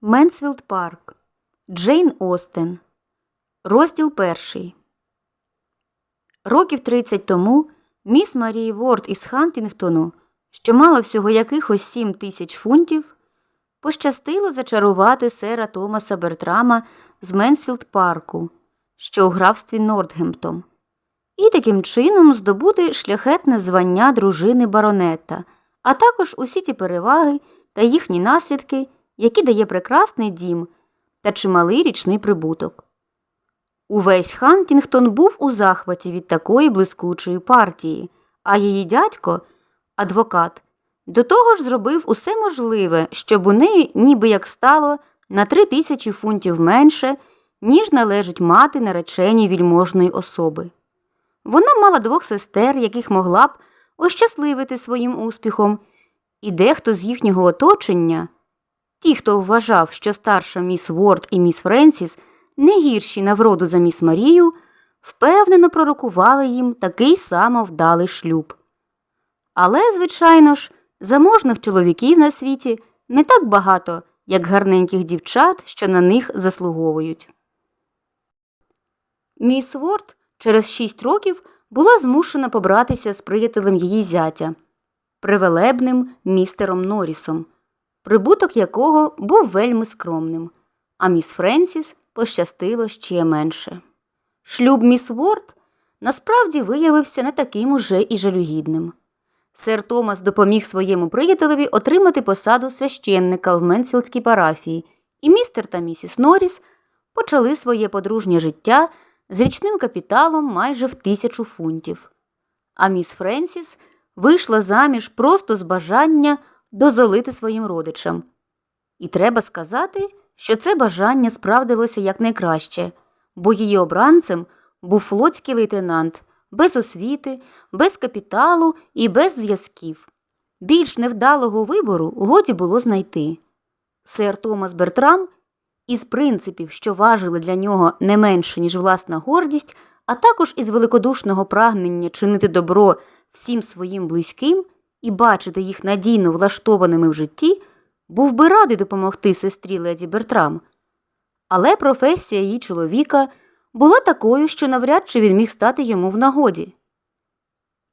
Менсфілд Парк. Джейн Остен. Розділ перший. Років 30 тому міс Марії Ворд із Хантінгтону, що мала всього якихось 7 тисяч фунтів, пощастило зачарувати сера Томаса Бертрама з Менсфілд Парку, що у графстві Нортгемптон, і таким чином здобути шляхетне звання дружини баронета, а також усі ті переваги та їхні наслідки, які дає прекрасний дім та чималий річний прибуток. Увесь Хантінгтон був у захваті від такої блискучої партії, а її дядько, адвокат, до того ж зробив усе можливе, щоб у неї ніби як стало на три тисячі фунтів менше, ніж належить мати нареченій вільможної особи. Вона мала двох сестер, яких могла б ощасливити своїм успіхом, і дехто з їхнього оточення, ті, хто вважав, що старша міс Ворд і міс Френсіс не гірші на вроду за міс Марію, впевнено пророкували їм такий само вдалий шлюб. Але, звичайно ж, заможних чоловіків на світі не так багато, як гарненьких дівчат, що на них заслуговують. Міс Ворд через шість років була змушена побратися з приятелем її зятя, привелебним містером Норрісом, прибуток якого був вельми скромним, а міс Френсіс пощастило ще менше. Шлюб міс Ворд насправді виявився не таким уже і жалюгідним. Сер Томас допоміг своєму приятелеві отримати посаду священника в Менсфілдській парафії, і містер та місіс Норріс почали своє подружнє життя з річним капіталом майже в тисячу фунтів. А міс Френсіс вийшла заміж просто з бажання дозолити своїм родичам. І треба сказати, що це бажання справдилося якнайкраще, бо її обранцем був флотський лейтенант без освіти, без капіталу і без зв'язків. Більш невдалого вибору годі було знайти. Сер Томас Бертрам із принципів, що важили для нього не менше, ніж власна гордість, а також із великодушного прагнення чинити добро всім своїм близьким і бачити їх надійно влаштованими в житті, був би радий допомогти сестрі леді Бертрам. Але професія її чоловіка була такою, що навряд чи він міг стати йому в нагоді.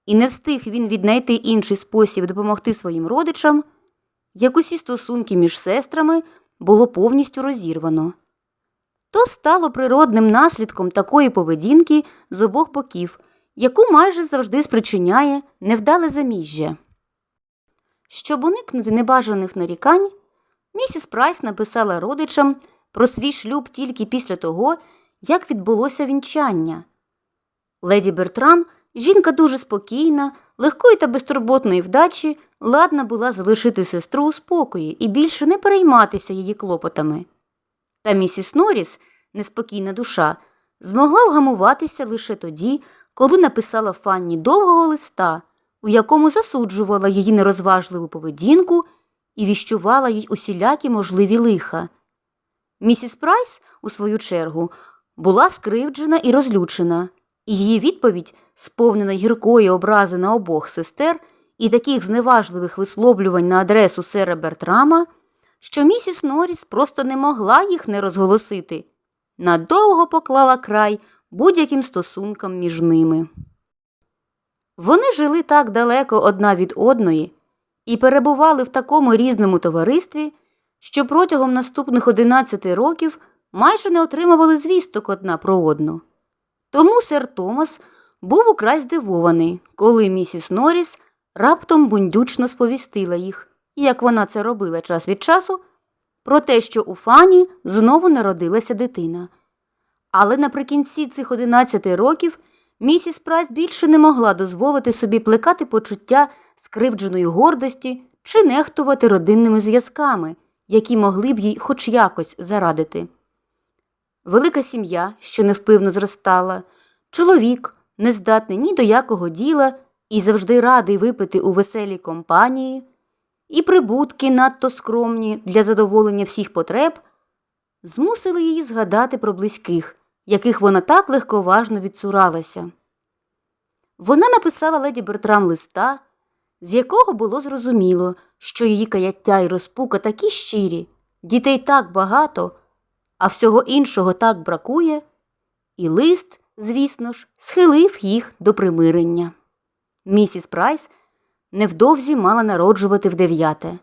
І не встиг він віднайти інший спосіб допомогти своїм родичам, як усі стосунки між сестрами було повністю розірвано. То стало природним наслідком такої поведінки з обох боків, яку майже завжди спричиняє невдале заміжжя. Щоб уникнути небажаних нарікань, місіс Прайс написала родичам про свій шлюб тільки після того, як відбулося вінчання. Леді Бертрам, жінка дуже спокійна, легкої та безтурботної вдачі, ладна була залишити сестру у спокої і більше не перейматися її клопотами. Та місіс Норріс, неспокійна душа, змогла вгамуватися лише тоді, коли написала Фанні довгого листа, у якому засуджувала її нерозважливу поведінку і віщувала їй усілякі можливі лиха. Місіс Прайс, у свою чергу, була скривджена і розлючена, і її відповідь, сповнена гіркої образи на обох сестер і таких зневажливих висловлювань на адресу сера Бертрама, що місіс Норріс просто не могла їх не розголосити, надовго поклала край будь-яким стосункам між ними. Вони жили так далеко одна від одної і перебували в такому різному товаристві, що протягом наступних 11 років майже не отримували звісток одна про одну. Тому сер Томас був украй здивований, коли місіс Норріс раптом бундючно сповістила їх, як вона це робила час від часу, про те, що у Фані знову народилася дитина. Але наприкінці цих 11 років місіс Прайс більше не могла дозволити собі плекати почуття скривдженої гордості чи нехтувати родинними зв'язками, які могли б їй хоч якось зарадити. Велика сім'я, що невпивно зростала, чоловік, нездатний ні до якого діла і завжди радий випити у веселій компанії, і прибутки надто скромні для задоволення всіх потреб, змусили її згадати про близьких, яких вона так легковажно відцуралася. Вона написала леді Бертрам листа, з якого було зрозуміло, що її каяття і розпука такі щирі, дітей так багато, а всього іншого так бракує, і лист, звісно ж, схилив їх до примирення. Місіс Прайс невдовзі мала народжувати в дев'яте.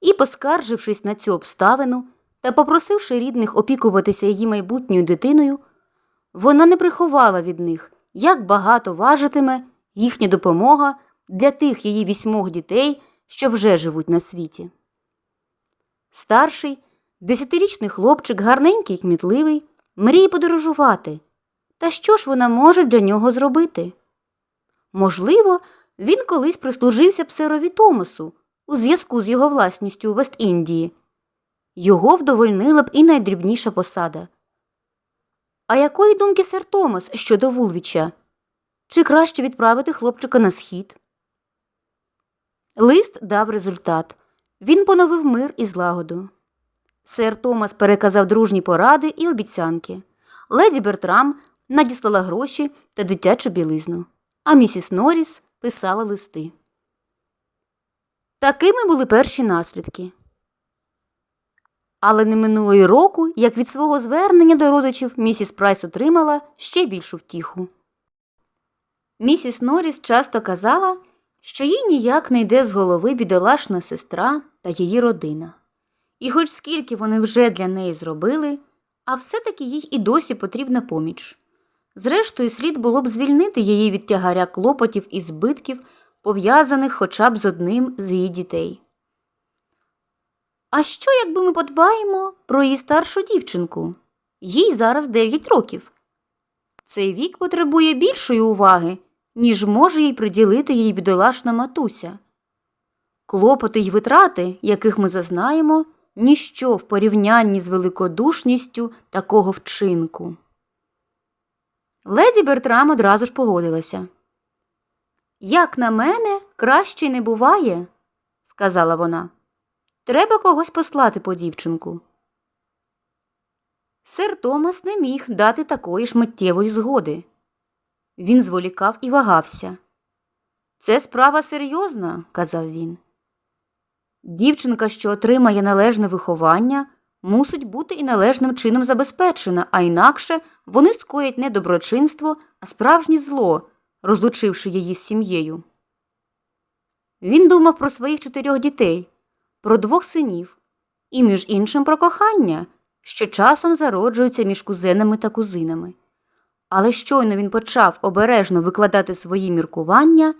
І, поскаржившись на цю обставину та попросивши рідних опікуватися її майбутньою дитиною, вона не приховала від них, як багато важитиме їхня допомога для тих її вісьмох дітей, що вже живуть на світі. Старший, десятирічний хлопчик, гарненький і кмітливий, мріє подорожувати. Та що ж вона може для нього зробити? Можливо, він колись прислужився б серові Томасу у зв'язку з його власністю у Вест-Індії. Його вдовольнила б і найдрібніша посада. А якої думки сер Томас щодо Вулвіча? Чи краще відправити хлопчика на схід? Лист дав результат. Він поновив мир і злагоду. Сер Томас переказав дружні поради і обіцянки. Леді Бертрам надіслала гроші та дитячу білизну, а місіс Норріс писала листи. Такими були перші наслідки. Але не минуло й року, як від свого звернення до родичів місіс Прайс отримала ще більшу втіху. Місіс Норріс часто казала, що їй ніяк не йде з голови бідолашна сестра та її родина. І хоч скільки вони вже для неї зробили, а все-таки їй і досі потрібна поміч. Зрештою, слід було б звільнити її від тягаря клопотів і збитків, пов'язаних хоча б з одним з її дітей. А що, якби ми подбаємо про її старшу дівчинку? Їй зараз 9 років. Цей вік потребує більшої уваги, ніж може їй приділити її бідолашна матуся. Клопоти й витрати, яких ми зазнаємо, ніщо в порівнянні з великодушністю такого вчинку. Леді Бертрам одразу ж погодилася. Як на мене, краще не буває, сказала вона. Треба когось послати по дівчинку. Сер Томас не міг дати такої ж миттєвої згоди. Він зволікав і вагався. Це справа серйозна, казав він. Дівчинка, що отримає належне виховання, мусить бути і належним чином забезпечена, а інакше вони скоять не доброчинство, а справжнє зло, розлучивши її з сім'єю. Він думав про своїх чотирьох дітей, про двох синів і, між іншим, про кохання, що часом зароджується між кузенами та кузинами. Але щойно він почав обережно викладати свої міркування,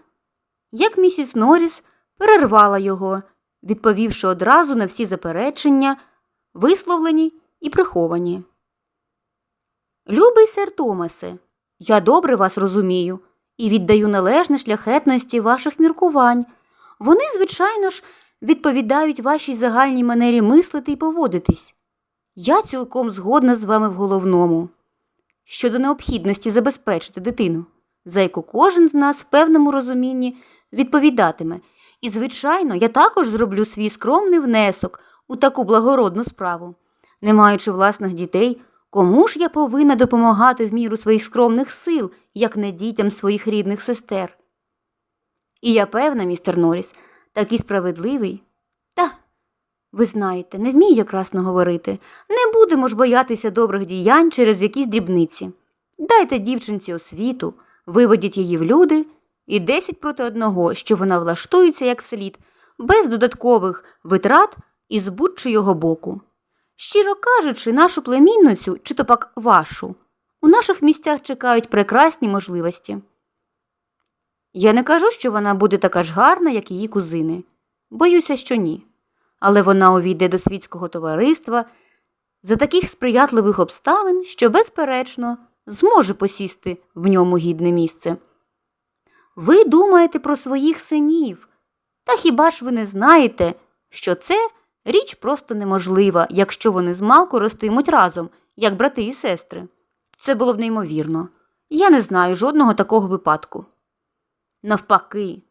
як місіс Норріс перервала його, відповівши одразу на всі заперечення, висловлені і приховані. Любий сер Томасе, я добре вас розумію і віддаю належне шляхетності ваших міркувань. Вони, звичайно ж, відповідають вашій загальній манері мислити і поводитись. Я цілком згодна з вами в головному щодо необхідності забезпечити дитину, за яку кожен з нас в певному розумінні відповідатиме. І, звичайно, я також зроблю свій скромний внесок у таку благородну справу. Не маючи власних дітей, кому ж я повинна допомагати в міру своїх скромних сил, як не дітям своїх рідних сестер? І я певна, містер Норріс, такий справедливий. Та, ви знаєте, не вмію якрасно говорити. Не будемо ж боятися добрих діянь через якісь дрібниці. Дайте дівчинці освіту, виведіть її в люди і десять проти одного, що вона влаштується як слід, без додаткових витрат і з будь-чийого боку. Щиро кажучи, нашу племінницю, чи то пак вашу, у наших місцях чекають прекрасні можливості. Я не кажу, що вона буде така ж гарна, як її кузини. Боюся, що ні. Але вона увійде до світського товариства за таких сприятливих обставин, що, безперечно, зможе посісти в ньому гідне місце. Ви думаєте про своїх синів, та хіба ж ви не знаєте, що це річ просто неможлива, якщо вони змалку ростимуть разом, як брати і сестри? Це було б неймовірно. Я не знаю жодного такого випадку. Навпаки,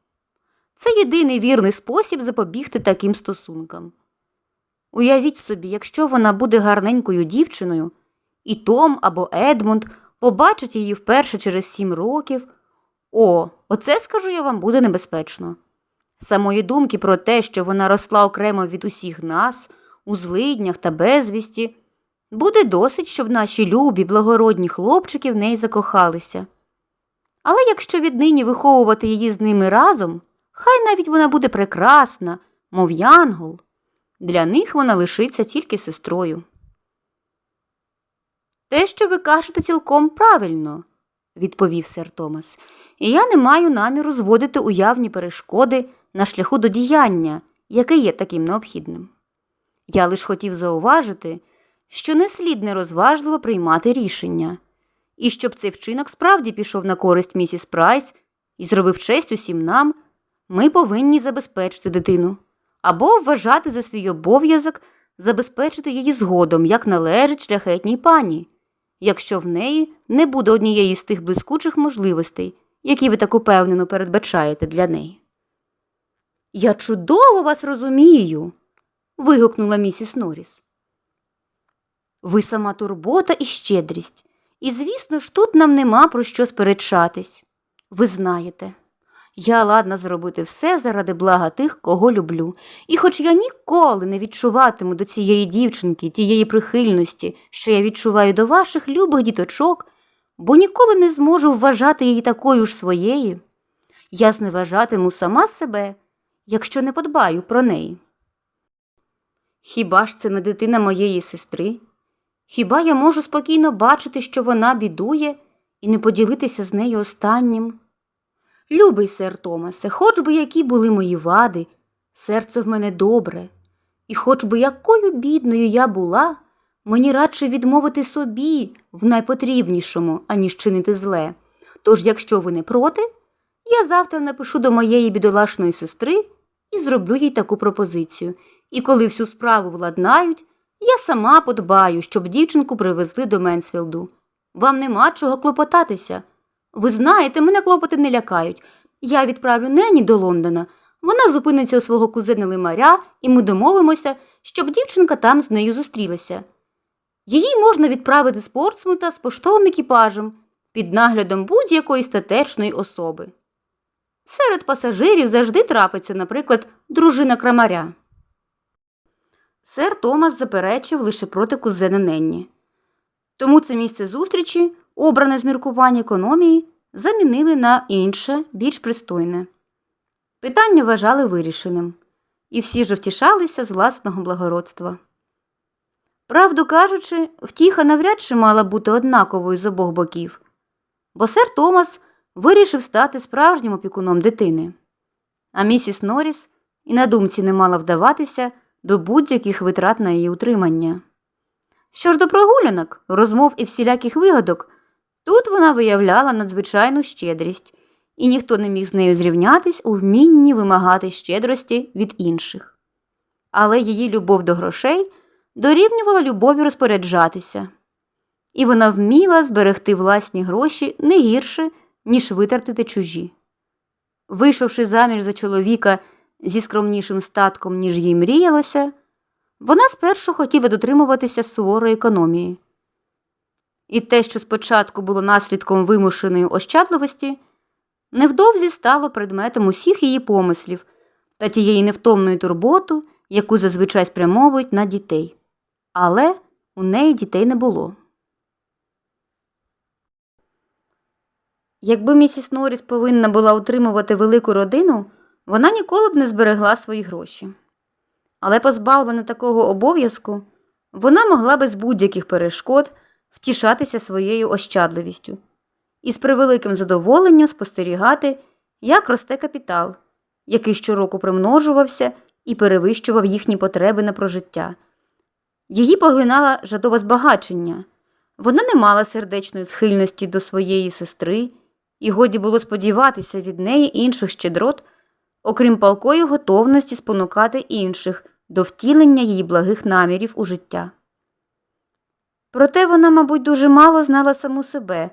це єдиний вірний спосіб запобігти таким стосункам. Уявіть собі, якщо вона буде гарненькою дівчиною, і Том або Едмунд побачать її вперше через сім років. О, оце, скажу я вам, буде небезпечно. Самої думки про те, що вона росла окремо від усіх нас, у злиднях та безвісті, буде досить, щоб наші любі, благородні хлопчики в неї закохалися. Але якщо віднині виховувати її з ними разом, хай навіть вона буде прекрасна, мов янгол, для них вона лишиться тільки сестрою. Те, що ви кажете, цілком правильно, відповів сер Томас, і я не маю наміру зводити уявні перешкоди на шляху до діяння, яке є таким необхідним. Я лише хотів зауважити, що не слід нерозважливо приймати рішення, і щоб цей вчинок справді пішов на користь місіс Прайс і зробив честь усім нам, ми повинні забезпечити дитину або вважати за свій обов'язок забезпечити її згодом, як належить шляхетній пані, якщо в неї не буде однієї з тих блискучих можливостей, які ви так упевнено передбачаєте для неї. Я чудово вас розумію. вигукнула місіс Норріс. Ви сама турбота і щедрість, і, звісно ж, тут нам нема про що сперечатись. Ви знаєте, я ладна зробити все заради блага тих, кого люблю, і хоч я ніколи не відчуватиму до цієї дівчинки тієї прихильності, що я відчуваю до ваших любих діточок, бо ніколи не зможу вважати її такою ж своєю, я зневажатиму сама себе, якщо не подбаю про неї. Хіба ж це не дитина моєї сестри? Хіба я можу спокійно бачити, що вона бідує, і не поділитися з нею останнім? Любий сер Томасе, хоч би які були мої вади, серце в мене добре, і хоч би якою бідною я була, мені радше відмовити собі в найпотрібнішому, аніж чинити зле. Тож, якщо ви не проти, я завтра напишу до моєї бідолашної сестри і зроблю їй таку пропозицію. І коли всю справу владнають, я сама подбаю, щоб дівчинку привезли до Менсфілду. Вам нема чого клопотатися. Ви знаєте, мене клопоти не лякають. Я відправлю Нені до Лондона. Вона зупиниться у свого кузена Лимаря, і ми домовимося, щоб дівчинка там з нею зустрілася. Її можна відправити з Портсмута з поштовим екіпажем під наглядом будь-якої статечної особи. Серед пасажирів завжди трапиться, наприклад, дружина крамаря. Сер Томас заперечив лише проти кузена Ненні. Тому це місце зустрічі, обране з міркувань економії, замінили на інше, більш пристойне. Питання вважали вирішеним, і всі ж втішалися з власного благородства. Правду кажучи, втіха навряд чи мала бути однаковою з обох боків, бо сер Томас вирішив стати справжнім опікуном дитини, а місіс Норріс і на думці не мала вдаватися до будь-яких витрат на її утримання. Що ж до прогулянок, розмов і всіляких вигадок, тут вона виявляла надзвичайну щедрість, і ніхто не міг з нею зрівнятись у вмінні вимагати щедрості від інших. Але її любов до грошей дорівнювала любові розпоряджатися, і вона вміла зберегти власні гроші не гірше, ніж витратити чужі. Вийшовши заміж за чоловіка зі скромнішим статком, ніж їй мріялося, вона спершу хотіла дотримуватися суворої економії. І те, що спочатку було наслідком вимушеної ощадливості, невдовзі стало предметом усіх її помислів та тієї невтомної турботи, яку зазвичай спрямовують на дітей. Але у неї дітей не було. Якби місіс Норріс повинна була утримувати велику родину, вона ніколи б не зберегла свої гроші. Але позбавлена такого обов'язку, вона могла без будь-яких перешкод втішатися своєю ощадливістю і з превеликим задоволенням спостерігати, як росте капітал, який щороку примножувався і перевищував їхні потреби на прожиття. Її поглинала жадове збагачення. Вона не мала сердечної схильності до своєї сестри, і годі було сподіватися від неї інших щедрот, окрім палкої готовності спонукати інших до втілення її благих намірів у життя. Проте вона, мабуть, дуже мало знала саму себе,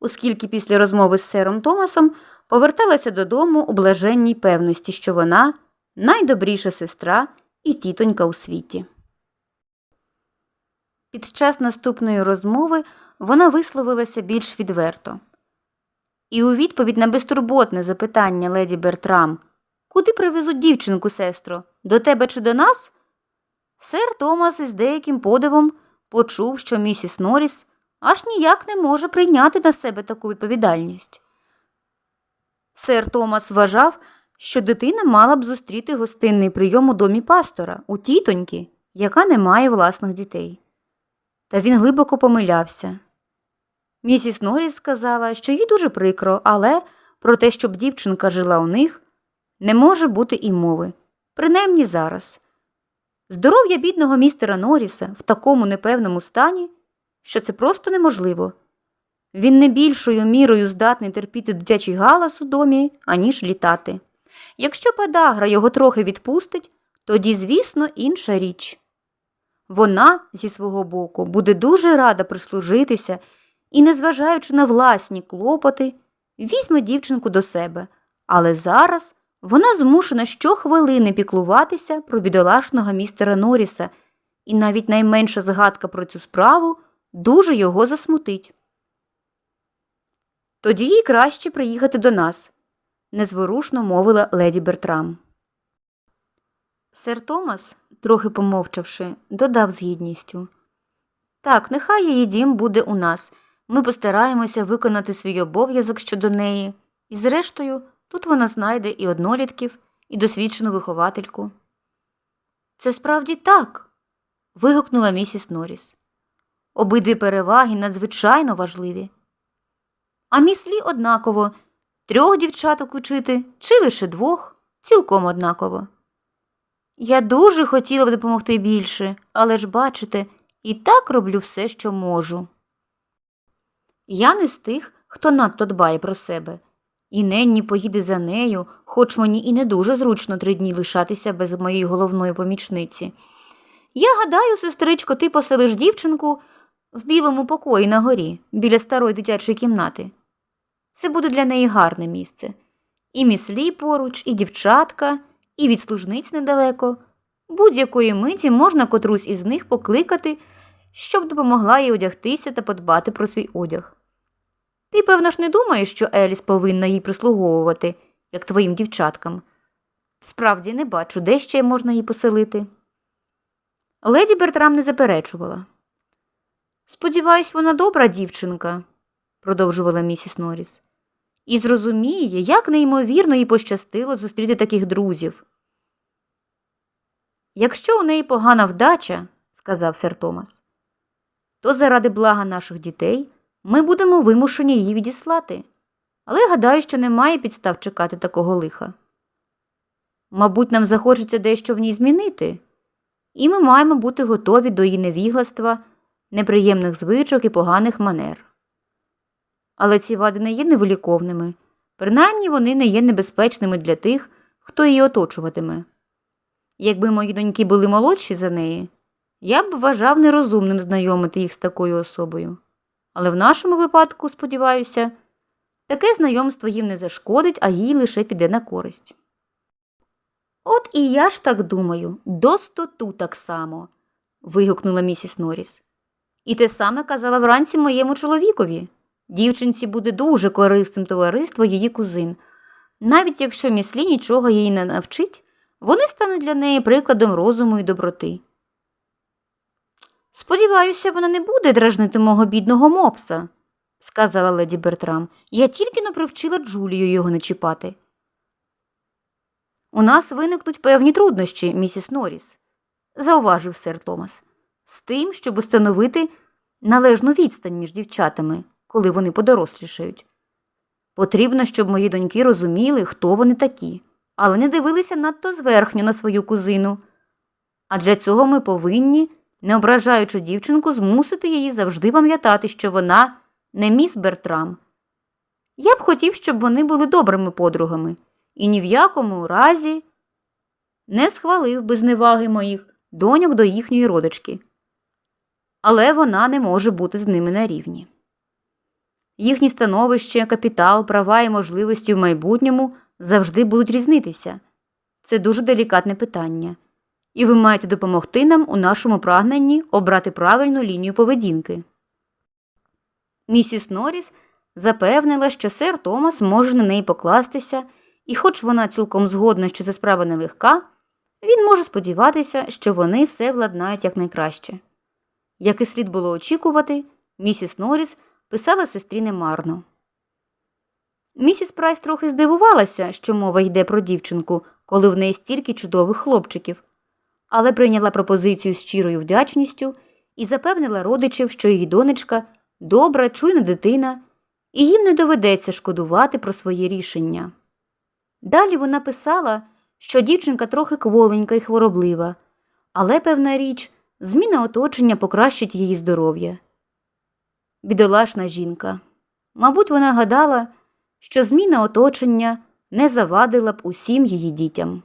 оскільки після розмови з сером Томасом поверталася додому у блаженній певності, що вона найдобріша сестра і тітонька у світі. Під час наступної розмови вона висловилася більш відверто. І у відповідь на безтурботне запитання леді Бертрам Куди привезуть дівчинку, сестро? До тебе чи до нас? Сер Томас із деяким подивом почув, що місіс Норріс аж ніяк не може прийняти на себе таку відповідальність. Сер Томас вважав, що дитина мала б зустріти гостинний прийом у домі пастора, у тітоньки, яка не має власних дітей. Та він глибоко помилявся. Місіс Норріс сказала, що їй дуже прикро, але про те, щоб дівчинка жила у них, не може бути і мови, принаймні зараз. Здоров'я бідного містера Норріса в такому непевному стані, що це просто неможливо. Він не більшою мірою здатний терпіти дитячий галас у домі, аніж літати. Якщо подагра його трохи відпустить, тоді, звісно, інша річ. Вона, зі свого боку, буде дуже рада прислужитися і, незважаючи на власні клопоти, візьме дівчинку до себе, але зараз вона змушена щохвилини піклуватися про бідолашного містера Норріса, і навіть найменша згадка про цю справу дуже його засмутить. Тоді їй краще приїхати до нас, незворушно мовила леді Бертрам. Сер Томас, трохи помовчавши, додав з гідністю. Так, нехай її дім буде у нас. Ми постараємося виконати свій обов'язок щодо неї, і, зрештою, тут вона знайде і однолітків, і досвідчену виховательку. Це справді так. вигукнула місіс Норріс. Обидві переваги надзвичайно важливі. А міслі однаково трьох дівчаток учити чи лише двох, цілком однаково. Я дуже хотіла б допомогти більше, але ж бачите, і так роблю все, що можу. Я не з тих, хто надто дбає про себе, і Ненні поїде за нею, хоч мені і не дуже зручно три дні лишатися без моєї головної помічниці. Я гадаю, сестричко, ти поселиш дівчинку в білому покої на горі, біля старої дитячої кімнати. Це буде для неї гарне місце. І міслі поруч, і дівчатка, і від служниць недалеко. Будь-якої миті можна котрусь із них покликати, щоб допомогла їй одягтися та подбати про свій одяг. Ти, певно ж, не думаєш, що Еліс повинна їй прислуговувати, як твоїм дівчаткам. Справді не бачу, де ще можна її поселити. Леді Бертрам не заперечувала. Сподіваюсь, вона добра дівчинка, продовжувала місіс Норріс, і зрозуміє, як неймовірно їй пощастило зустріти таких друзів. Якщо у неї погана вдача, сказав сер Томас, то заради блага наших дітей ми будемо вимушені її відіслати, але гадаю, що немає підстав чекати такого лиха. Мабуть, нам захочеться дещо в ній змінити, і ми маємо бути готові до її невігластва, неприємних звичок і поганих манер. Але ці вади не є невиліковними, принаймні вони не є небезпечними для тих, хто її оточуватиме. Якби мої доньки були молодші за неї, я б вважав нерозумним знайомити їх з такою особою. Але в нашому випадку, сподіваюся, таке знайомство їм не зашкодить, а їй лише піде на користь. От і я ж так думаю, достоту так само. вигукнула місіс Норріс. І те саме казала вранці моєму чоловікові. Дівчинці буде дуже корисним товариство її кузин. Навіть якщо міслі нічого її не навчить, вони стануть для неї прикладом розуму і доброти. Сподіваюся, вона не буде дражнити мого бідного мопса, сказала леді Бертрам. Я тільки но привчила Джулію його не чіпати. У нас виникнуть певні труднощі, місіс Норріс, зауважив сер Томас, з тим, щоб установити належну відстань між дівчатами, коли вони подорослішають. Потрібно, щоб мої доньки розуміли, хто вони такі, але не дивилися надто зверхньо на свою кузину. А для цього ми повинні, не ображаючи дівчинку, змусити її завжди пам'ятати, що вона не міс Бертрам. Я б хотів, щоб вони були добрими подругами і ні в якому разі не схвалив би зневаги моїх доньок до їхньої родички. Але вона не може бути з ними на рівні. Їхні становище, капітал, права і можливості в майбутньому завжди будуть різнитися. Це дуже делікатне питання, і ви маєте допомогти нам у нашому прагненні обрати правильну лінію поведінки. Місіс Норріс запевнила, що сер Томас може на неї покластися, і, хоч вона цілком згодна, що це справа нелегка, він може сподіватися, що вони все владнають якнайкраще. Як і слід було очікувати, місіс Норріс писала сестрі немарно. Місіс Прайс трохи здивувалася, що мова йде про дівчинку, коли в неї стільки чудових хлопчиків, але прийняла пропозицію з щирою вдячністю і запевнила родичів, що її донечка добра, чуйна дитина, і їм не доведеться шкодувати про своє рішення. Далі вона писала, що дівчинка трохи кволенька і хвороблива, але, певна річ, зміна оточення покращить її здоров'я. Бідолашна жінка. Мабуть, вона гадала, що зміна оточення не завадила б усім її дітям.